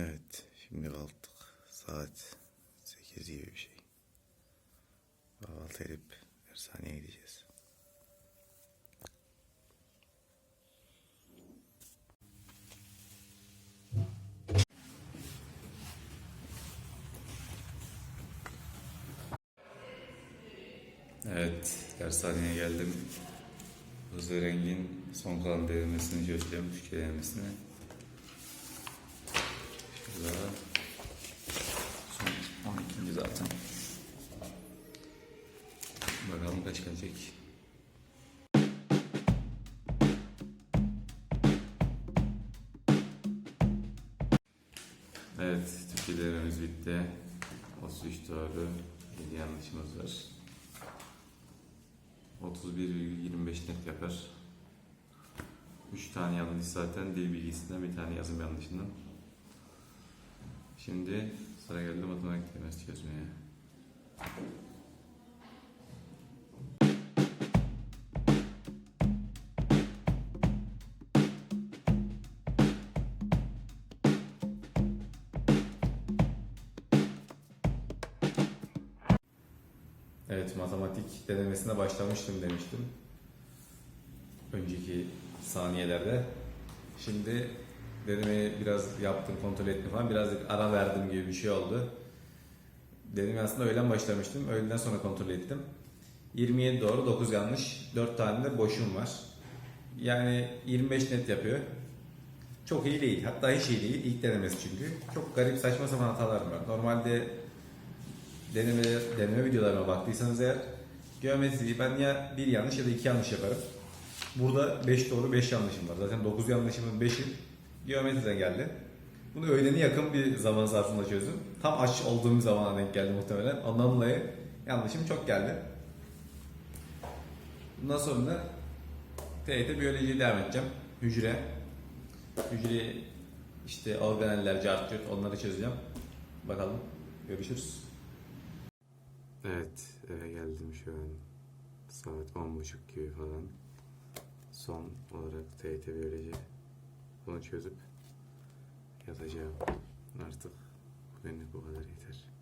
Evet, şimdi kalktık. Saat 8 gibi bir şey. Kahvaltı edip dershaneye gideceğiz. Evet, dershaneye geldim. Hızlı rengin son kalan denemesini çözeceğim, Türkçe denemesini. Şurada son 12. zaten. Bakalım kaç gelecek. Evet, Türkçe denememiz bitti. 33 doğru, 7 yanlışımız var. 31,25 net yapar. 3 tane yanlış zaten dil bilgisinden bir tane yazım yanlışından. Şimdi sıra geldi matematik teması çözmeye. Evet matematik denemesine başlamıştım demiştim. Önceki saniyelerde. Şimdi denemeyi biraz yaptım, kontrol ettim falan. Birazcık ara verdim gibi bir şey oldu. Denemeye aslında öğlen başlamıştım. Öğleden sonra kontrol ettim. 27 doğru, 9 yanlış. 4 tane de boşum var. Yani 25 net yapıyor. Çok iyi değil. Hatta hiç iyi değil. İlk denemesi çünkü. Çok garip saçma sapan hatalarım var. Normalde deneme, deneme videolarıma baktıysanız eğer geometriyi ben ya bir yanlış ya da iki yanlış yaparım. Burada 5 doğru 5 yanlışım var. Zaten 9 yanlışımın 5'i geometriden geldi. Bunu öğleni yakın bir zaman zarfında çözdüm. Tam aç olduğum zamana denk geldi muhtemelen. Ondan yanlışım çok geldi. Bundan sonra da TYT biyolojiye devam edeceğim. Hücre. Hücre işte organeller, cart onları çözeceğim. Bakalım. Görüşürüz. Evet, eve geldim şu an. Saat on buçuk gibi falan. Son olarak TYT biyoloji. Bunu çözüp yatacağım. Artık bugünlük bu kadar yeter.